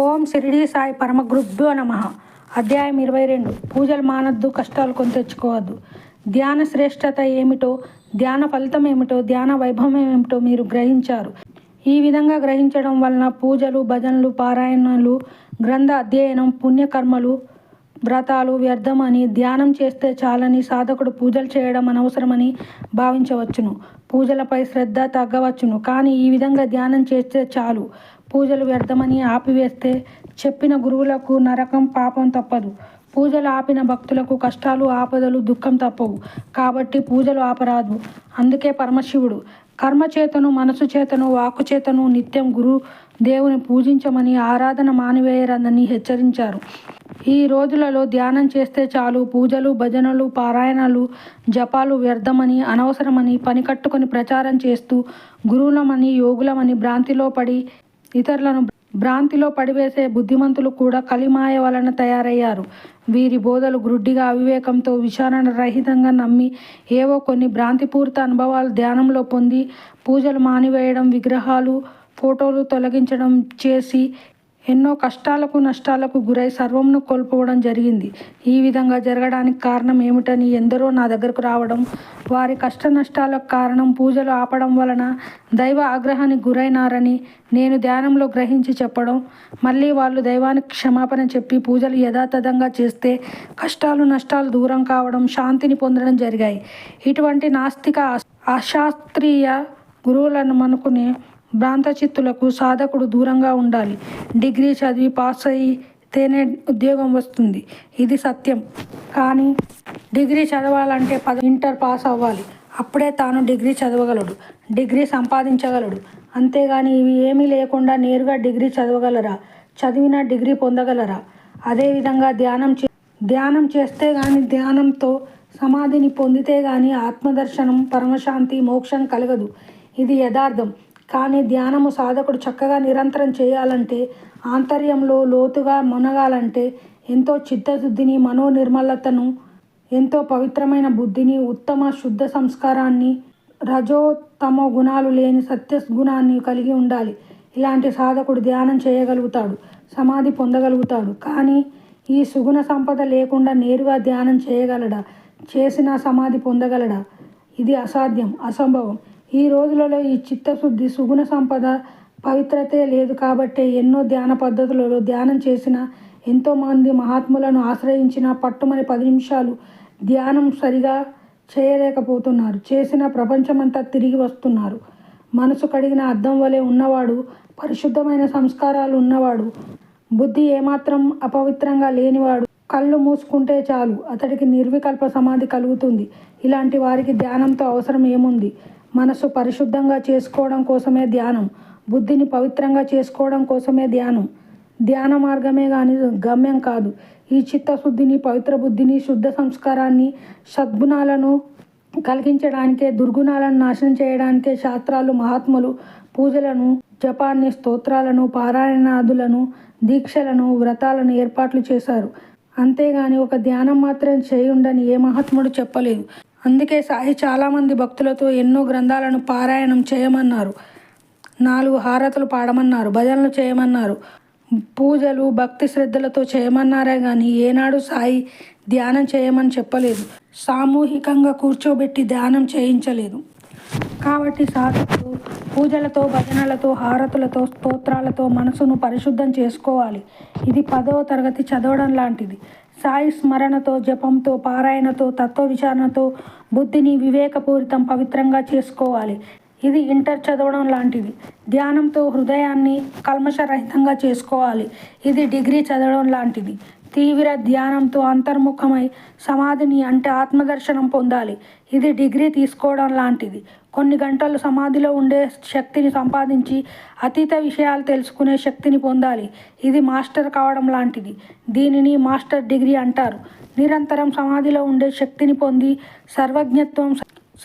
ఓం షిరిడి సాయి పరమ గురుభ్యో నమ. అధ్యాయం ఇరవై రెండు. పూజలు మానద్దు కష్టాలు కొని తెచ్చుకోవద్దు. ధ్యాన శ్రేష్టత ఏమిటో ధ్యాన ఫలితం ఏమిటో ధ్యాన వైభవం ఏమిటో మీరు గ్రహించారు. ఈ విధంగా గ్రహించడం వలన పూజలు భజనలు పారాయణలు గ్రంథ అధ్యయనం పుణ్యకర్మలు వ్రతాలు వ్యర్థమని ధ్యానం చేస్తే చాలని సాధకుడు పూజలు చేయడం అనవసరమని భావించవచ్చును. పూజలపై శ్రద్ధ తగ్గవచ్చును. కానీ ఈ విధంగా ధ్యానం చేస్తే చాలు. పూజలు వ్యర్థమని ఆపివేస్తే చెప్పిన గురువులకు నరకం పాపం తప్పదు. పూజలు ఆపిన భక్తులకు కష్టాలు ఆపదలు దుఃఖం తప్పవు. కాబట్టి పూజలు ఆపరాదు. అందుకే పరమశివుడు కర్మ చేతను మనసు చేతను వాక్కు చేతను నిత్యం గురు దేవుని పూజించమని ఆరాధన మానివేయరని హెచ్చరించారు. ఈ రోజులలో ధ్యానం చేస్తే చాలు. పూజలు భజనలు పారాయణలు జపాలు వ్యర్థమని అనవసరమని పని కట్టుకొని ప్రచారం చేస్తూ గురువులమని యోగులమని భ్రాంతిలో పడి ఇతరులను భ్రాంతిలో పడివేసే బుద్ధిమంతులు కూడా కలిమాయ వలన తయారయ్యారు. వీరి బోధలు గ్రుడ్డిగా అవివేకంతో విచారణ రహితంగా నమ్మి ఏవో కొన్ని భ్రాంతిపూరిత అనుభవాలు ధ్యానంలో పొంది పూజలు మానివేయడం విగ్రహాలు ఫోటోలు తొలగించడం చేసి ఎన్నో కష్టాలకు నష్టాలకు గురై సర్వంను కోల్పోవడం జరిగింది. ఈ విధంగా జరగడానికి కారణం ఏమిటని ఎందరో నా దగ్గరకు రావడం వారి కష్ట నష్టాలకు కారణం పూజలు ఆపడం వలన దైవ ఆగ్రహానికి గురైనారని నేను ధ్యానంలో గ్రహించి చెప్పడం మళ్ళీ వాళ్ళు దైవానికి క్షమాపణ చెప్పి పూజలు యథాతథంగా చేస్తే కష్టాలు నష్టాలు దూరం కావడం శాంతిని పొందడం జరిగాయి. ఇటువంటి నాస్తిక అశాస్త్రీయ గురువులను మనకునే భ్రాంతచిత్తులకు సాధకుడు దూరంగా ఉండాలి. డిగ్రీ చదివి పాస్ అయితేనే ఉద్యోగం వస్తుంది. ఇది సత్యం. కానీ డిగ్రీ చదవాలంటే పద ఇంటర్ పాస్ అవ్వాలి. అప్పుడే తాను డిగ్రీ చదవగలడు. డిగ్రీ సంపాదించగలడు. అంతేగాని ఇవి ఏమీ లేకుండా నేరుగా డిగ్రీ చదవగలరా? చదివిన డిగ్రీ పొందగలరా? అదేవిధంగా ధ్యానం చే ధ్యానం చేస్తే కానీ ధ్యానంతో సమాధిని పొందితే కానీ ఆత్మదర్శనం పరమశాంతి మోక్షం కలగదు. ఇది యథార్థం. కానీ ధ్యానము సాధకుడు చక్కగా నిరంతరం చేయాలంటే ఆంతర్యంలో లోతుగా మునగాలంటే ఎంతో చిత్తశుద్ధిని మనోనిర్మలతను ఎంతో పవిత్రమైన బుద్ధిని ఉత్తమ శుద్ధ సంస్కారాన్ని రజోత్తమో గుణాలు లేని సత్య గుణాన్ని కలిగి ఉండాలి. ఇలాంటి సాధకుడు ధ్యానం చేయగలుగుతాడు సమాధి పొందగలుగుతాడు. కానీ ఈ సుగుణ సంపద లేకుండా నేరుగా ధ్యానం చేయగలడా? చేసిన సమాధి పొందగలడా? ఇది అసాధ్యం అసంభవం. ఈ రోజులలో ఈ చిత్తశుద్ధి సుగుణ సంపద పవిత్రతే లేదు కాబట్టే ఎన్నో ధ్యాన పద్ధతులలో ధ్యానం చేసిన ఎంతోమంది మహాత్ములను ఆశ్రయించిన పట్టుమని పది నిమిషాలు ధ్యానం సరిగా చేయలేకపోతున్నారు. చేసిన ప్రపంచమంతా తిరిగి వస్తున్నారు. మనసు కడిగిన అద్దం వలె ఉన్నవాడు పరిశుద్ధమైన సంస్కారాలు ఉన్నవాడు బుద్ధి ఏమాత్రం అపవిత్రంగా లేనివాడు కళ్ళు మూసుకుంటే చాలు. అతడికి నిర్వికల్ప సమాధి కలుగుతుంది. ఇలాంటి వారికి ధ్యానంతో అవసరం ఏముంది? మనసు పరిశుద్ధంగా చేసుకోవడం కోసమే ధ్యానం. బుద్ధిని పవిత్రంగా చేసుకోవడం కోసమే ధ్యానం. ధ్యాన మార్గమే కానీ గమ్యం కాదు. ఈ చిత్తశుద్ధిని పవిత్ర బుద్ధిని శుద్ధ సంస్కారాన్ని సద్గుణాలను కలిగించడానికే దుర్గుణాలను నాశనం చేయడానికే శాస్త్రాలు మహాత్ములు పూజలను జపాన్ని స్తోత్రాలను పారాయణాదులను దీక్షలను వ్రతాలను ఏర్పాట్లు చేశారు. అంతేగాని ఒక ధ్యానం మాత్రం చేయుండని ఏ మహాత్ముడు చెప్పలేదు. అందుకే సాయి చాలామంది భక్తులతో ఎన్నో గ్రంథాలను పారాయణం చేయమన్నారు. నాలుగు హారతలు పాడమన్నారు భజనలు చేయమన్నారు పూజలు భక్తి శ్రద్ధలతో చేయమన్నారే కానీ ఏనాడు సాయి ధ్యానం చేయమని చెప్పలేదు. సామూహికంగా కూర్చోబెట్టి ధ్యానం చేయించలేదు. కాబట్టి సాధకుడు పూజలతో భజనలతో హారతులతో స్తోత్రాలతో మనసును పరిశుద్ధం చేసుకోవాలి. ఇది పదవ తరగతి చదవడం లాంటిది. సాయి స్మరణతో జపంతో పారాయణతో తత్వ విచారణతో బుద్ధిని వివేకపూరితం పవిత్రంగా చేసుకోవాలి. ఇది ఇంటర్ చదవడం లాంటిది. ధ్యానంతో హృదయాన్ని కల్మషరహితంగా చేసుకోవాలి. ఇది డిగ్రీ చదవడం లాంటిది. తీవ్ర ధ్యానంతో అంతర్ముఖమై సమాధిని అంటే ఆత్మదర్శనం పొందాలి. ఇది డిగ్రీ తీసుకోవడం లాంటిది. కొన్ని గంటలు సమాధిలో ఉండే శక్తిని సంపాదించి అతీత విషయాలు తెలుసుకునే శక్తిని పొందాలి. ఇది మాస్టర్ కావడం లాంటిది. దీనిని మాస్టర్ డిగ్రీ అంటారు. నిరంతరం సమాధిలో ఉండే శక్తిని పొంది సర్వజ్ఞత్వం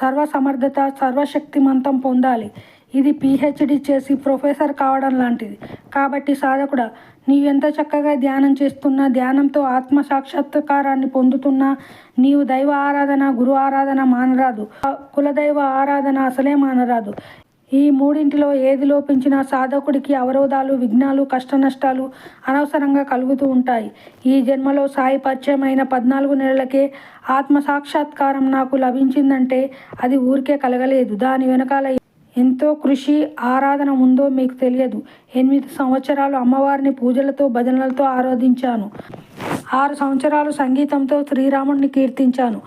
సర్వసమర్థత సర్వశక్తిమంతం పొందాలి. ఇది పిహెచ్డి చేసి ప్రొఫెసర్ కావడం లాంటిది. కాబట్టి సాధకుడ నీవెంత చక్కగా ధ్యానం చేస్తున్నా ధ్యానంతో ఆత్మ సాక్షాత్కారాన్ని పొందుతున్నా నీవు దైవ ఆరాధన గురు ఆరాధన మానరాదు. కులదైవ ఆరాధన అసలే మానరాదు. ఈ మూడింటిలో ఏది లోపించినా సాధకుడికి అవరోధాలు విఘ్నాలు కష్టనష్టాలు అనవసరంగా కలుగుతూ ఉంటాయి. ఈ జన్మలో సాయి పరిచయమైన పద్నాలుగు నెలలకే ఆత్మ సాక్షాత్కారం నాకు లభించిందంటే అది ఊరికే కలగలేదు. దాని వెనకాల ఎంతో కృషి ఆరాధన ఉందో మీకు తెలియదు. ఎనిమిది సంవత్సరాలు అమ్మవారిని పూజలతో భజనలతో ఆరాధించాను. ఆరు సంవత్సరాలు సంగీతంతో శ్రీరాముడిని కీర్తించాను.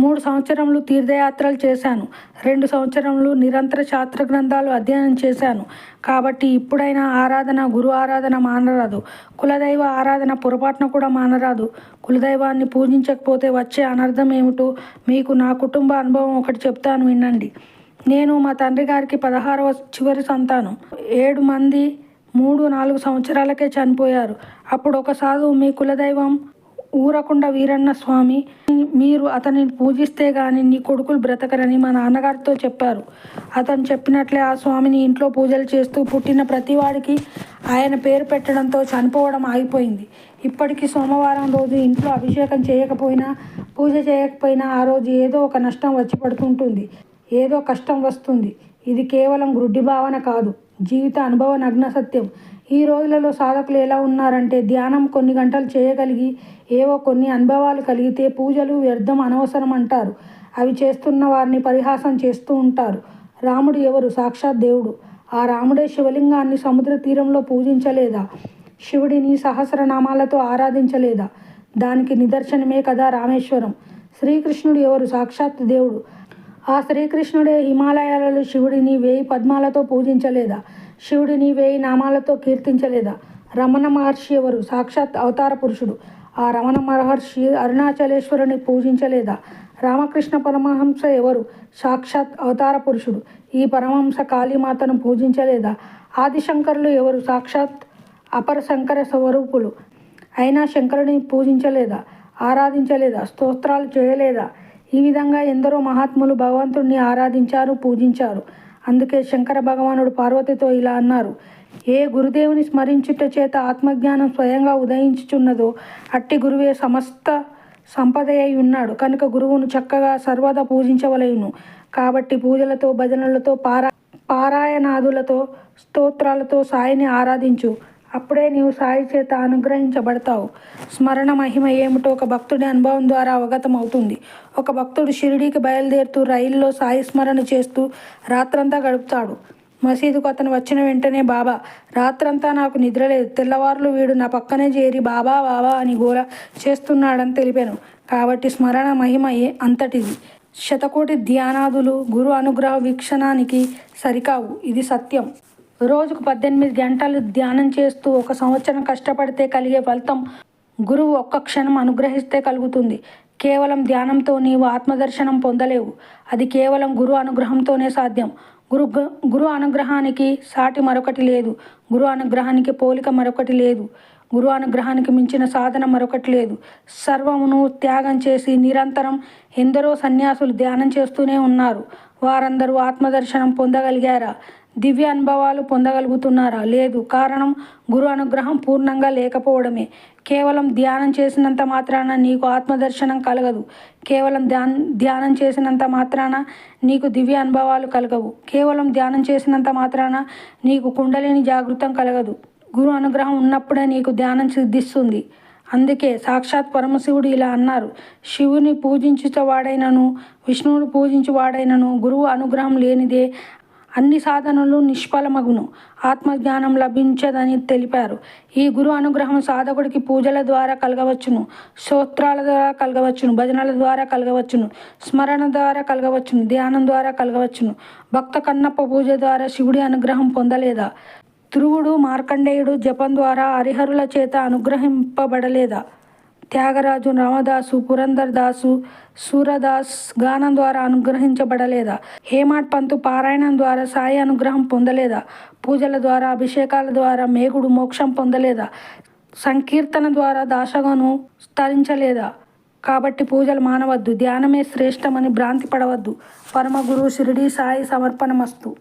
మూడు సంవత్సరములు తీర్థయాత్రలు చేశాను. రెండు సంవత్సరములు నిరంతర శాస్త్ర గ్రంథాలు అధ్యయనం చేశాను. కాబట్టి ఇప్పుడైనా ఆరాధన గురు ఆరాధన మానరాదు. కులదైవ ఆరాధన పొరపాటున కూడా మానరాదు. కులదైవాన్ని పూజించకపోతే వచ్చే అనర్థం ఏమిటో మీకు నా కుటుంబ అనుభవం ఒకటి చెప్తాను వినండి. నేను మా తండ్రి గారికి పదహారవ చివరి సంతానం. ఏడు మంది మూడు నాలుగు సంవత్సరాలకే చనిపోయారు. అప్పుడు ఒక సాధువు మీ కులదైవం ఊరకుండ వీరన్న స్వామి మీరు అతనిని పూజిస్తే కానీ నీ కొడుకులు బ్రతకరని మా నాన్నగారితో చెప్పారు. అతను చెప్పినట్లే ఆ స్వామిని ఇంట్లో పూజలు చేస్తూ పుట్టిన ప్రతివాడికి ఆయన పేరు పెట్టడంతో చనిపోవడం ఆగిపోయింది. ఇప్పటికీ సోమవారం రోజు ఇంట్లో అభిషేకం చేయకపోయినా పూజ చేయకపోయినా ఆ రోజు ఏదో ఒక నష్టం వచ్చి పడుతుంటుంది. ఏదో కష్టం వస్తుంది. ఇది కేవలం గ్రుడ్డి భావన కాదు. జీవిత అనుభవ నగ్న సత్యం. ఈ రోజులలో సాధకులు ఎలా ఉన్నారంటే ధ్యానం కొన్ని గంటలు చేయగలిగి ఏవో కొన్ని అనుభవాలు కలిగితే పూజలు వ్యర్థం అనవసరం అంటారు. అవి చేస్తున్న వారిని పరిహాసం చేస్తూ ఉంటారు. రాముడు ఎవరు? సాక్షాత్ దేవుడు. ఆ రాముడే శివలింగాన్ని సముద్ర తీరంలో పూజించలేదా? శివుడిని సహస్రనామాలతో ఆరాధించలేదా? దానికి నిదర్శనమే కదా రామేశ్వరం. శ్రీకృష్ణుడు ఎవరు? సాక్షాత్ దేవుడు. ఆ శ్రీకృష్ణుడే హిమాలయాలలో శివుడిని వేయి పద్మాలతో పూజించలేదా? శివుడిని వేయి నామాలతో కీర్తించలేదా? రమణ మహర్షి ఎవరు? సాక్షాత్ అవతార పురుషుడు. ఆ రమణ మహర్షి అరుణాచలేశ్వరుని పూజించలేదా? రామకృష్ణ పరమహంస ఎవరు? సాక్షాత్ అవతార పురుషుడు. ఈ పరమహంస కాళీమాతను పూజించలేదా? ఆదిశంకరులు ఎవరు? సాక్షాత్ అపర శంకర స్వరూపులు. అయినా శంకరుని పూజించలేదా? ఆరాధించలేదా? స్తోత్రాలు చేయలేదా? ఈ విధంగా ఎందరో మహాత్ములు భగవంతుడిని ఆరాధించారు పూజించారు. అందుకే శంకర భగవానుడు పార్వతితో ఇలా అన్నారు ఏ గురుదేవుని స్మరించుట చేత ఆత్మజ్ఞానం స్వయంగా ఉదయించుచున్నదో అట్టి గురువే సమస్త సంపద అయి ఉన్నాడు. కనుక గురువును చక్కగా సర్వదా పూజించవలేను. కాబట్టి పూజలతో భజనలతో పారా పారాయణాదులతో స్తోత్రాలతో సాయిని ఆరాధించు. అప్పుడే నీవు సాయి చేత అనుగ్రహించబడతావు. స్మరణ మహిమ ఏమిటో ఒక భక్తుడి అనుభవం ద్వారా అవగతం అవుతుంది ఒక భక్తుడు షిరిడీకి బయలుదేరుతూ రైల్లో సాయి స్మరణ చేస్తూ రాత్రంతా గడుపుతాడు. మసీదుకు అతను వచ్చిన వెంటనే బాబా రాత్రంతా నాకు నిద్రలేదు తెల్లవారులు వీడు నా పక్కనే చేరి బాబా బాబా అని గోల చేస్తున్నాడని తెలిపాను. కాబట్టి స్మరణ మహిమ ఏ అంతటిది. శతకోటి ధ్యానాదులు గురు అనుగ్రహ వీక్షణానికి సరికావు. ఇది సత్యం. రోజుకు పద్దెనిమిది గంటలు ధ్యానం చేస్తూ ఒక సంవత్సరం కష్టపడితే కలిగే ఫలితం గురువు ఒక్క క్షణం అనుగ్రహిస్తే కలుగుతుంది. కేవలం ధ్యానంతో నీవు ఆత్మదర్శనం పొందలేవు. అది కేవలం గురు అనుగ్రహంతోనే సాధ్యం. గురు గురు అనుగ్రహానికి సాటి మరొకటి లేదు. గురు అనుగ్రహానికి పోలిక మరొకటి లేదు. గురు అనుగ్రహానికి మించిన సాధన మరొకటి లేదు. సర్వమును త్యాగం చేసి నిరంతరం ఎందరో సన్యాసులు ధ్యానం చేస్తూనే ఉన్నారు. వారందరూ ఆత్మదర్శనం పొందగలిగారా? దివ్య అనుభవాలు పొందగలుగుతున్నారా? లేదు. కారణం గురు అనుగ్రహం పూర్ణంగా లేకపోవడమే. కేవలం ధ్యానం చేసినంత మాత్రాన నీకు ఆత్మదర్శనం కలగదు. కేవలం ధ్యాన్ ధ్యానం చేసినంత మాత్రాన నీకు దివ్య అనుభవాలు కలగవు. కేవలం ధ్యానం చేసినంత మాత్రాన నీకు కుండలిని జాగృతం కలగదు. గురు అనుగ్రహం ఉన్నప్పుడే నీకు ధ్యానం సిద్ధిస్తుంది. అందుకే సాక్షాత్ పరమశివుడు ఇలా అన్నారు. శివుని పూజించువాడైనను విష్ణువుని పూజించువాడైనను గురువు అనుగ్రహం లేనిదే అన్ని సాధనలు నిష్ఫలమగును. ఆత్మజ్ఞానం లభించదని తెలిపారు. ఈ గురు అనుగ్రహం సాధకుడికి పూజల ద్వారా కలగవచ్చును స్తోత్రాల ద్వారా కలగవచ్చును భజనల ద్వారా కలగవచ్చును స్మరణ ద్వారా కలగవచ్చును ధ్యానం ద్వారా కలగవచ్చును. భక్త కన్నప్ప పూజ ద్వారా శివుడి అనుగ్రహం పొందలేదా? ధ్రువుడు మార్కండేయుడు జపం ద్వారా హరిహరుల చేత అనుగ్రహింపబడలేదా? త్యాగరాజు రామదాసు పురంధర్దాసు సూరదాస్ గానం ద్వారా అనుగ్రహించబడలేదా? హేమాడ్ పంతు పారాయణం ద్వారా సాయి అనుగ్రహం పొందలేదా? పూజల ద్వారా అభిషేకాల ద్వారా మేగుడు మోక్షం పొందలేదా? సంకీర్తన ద్వారా దాశగను స్థరించలేదా కాబట్టి పూజలు మానవద్దు ధ్యానమే శ్రేష్టమని భ్రాంతి పడవద్దు. పరమగురు షిరిడి సాయి సమర్పణమస్తు.